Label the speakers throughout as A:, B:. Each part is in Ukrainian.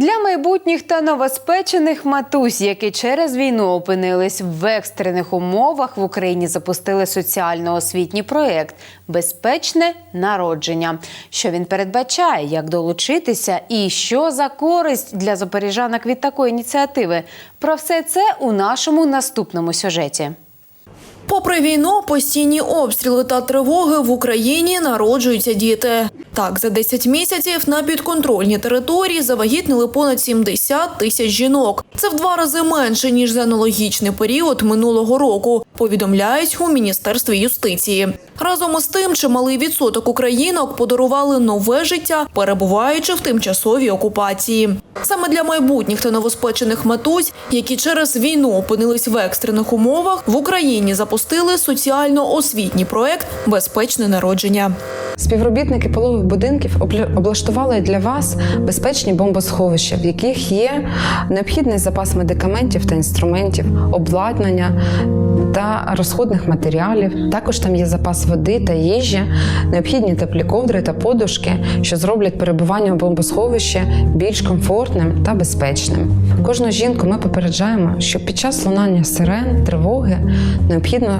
A: Для майбутніх та новоспечених матусь, які через війну опинились в екстрених умовах, в Україні запустили соціально-освітній проєкт Безпечне народження. Що він передбачає, як долучитися і що за користь для запоріжанок від такої ініціативи? Про все це у нашому наступному сюжеті.
B: Попри війну, постійні обстріли та тривоги в Україні народжуються діти. Так, за 10 місяців на підконтрольній території завагітнили понад 70 тисяч жінок. Це в два рази менше ніж за аналогічний період минулого року. Повідомляють у міністерстві юстиції. Разом із тим, чималий відсоток українок подарували нове життя, перебуваючи в тимчасовій окупації. Саме для майбутніх та новоспечених матусь, які через війну опинились в екстрених умовах, в Україні запустили соціально-освітній проект Безпечне народження.
C: Співробітники пологових будинків облаштували для вас безпечні бомбосховища, в яких є необхідний запас медикаментів та інструментів, обладнання та розходних матеріалів. Також там є запас води та їжі, необхідні теплі ковдри та подушки, що зроблять перебування в бомбосховищі більш комфортним та безпечним. Кожну жінку ми попереджаємо, що під час лунання сирен, тривоги необхідно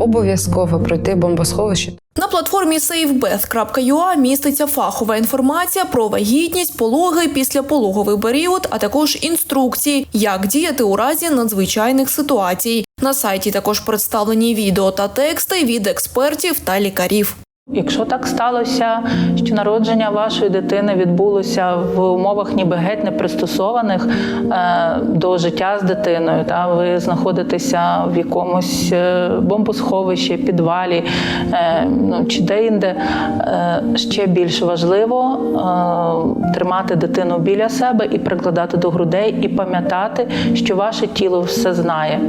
C: обов'язково пройти бомбосховище
B: На платформі safebeth.ua міститься фахова інформація про вагітність, пологи, післяпологовий період, а також інструкції, як діяти у разі надзвичайних ситуацій. На сайті також представлені відео та тексти від експертів та лікарів.
D: Якщо так сталося, що народження вашої дитини відбулося в умовах ніби геть не пристосованих е, до життя з дитиною, та ви знаходитеся в якомусь е, бомбосховищі, підвалі е, ну, чи де-інде, е, ще більш важливо тримати дитину біля себе і прикладати до грудей, і пам'ятати, що ваше тіло все знає.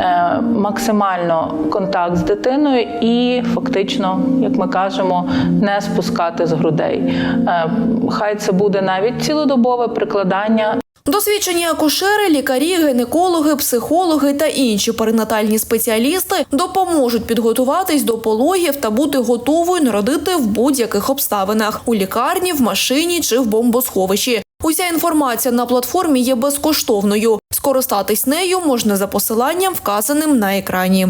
D: Е, максимально контакт з дитиною і фактично, як ми кажемо, не спускати з грудей. Е, Хай це буде навіть цілодобове прикладання
B: Досвідчені акушери, лікарі, гінекологи, психологи та інші перинатальні спеціалісти допоможуть підготуватись до пологів та бути готовою народити в будь-яких обставинах у лікарні, в машині чи в бомбосховищі. Уся інформація на платформі є безкоштовною. Скористатись нею можна за посиланням, вказаним на екрані.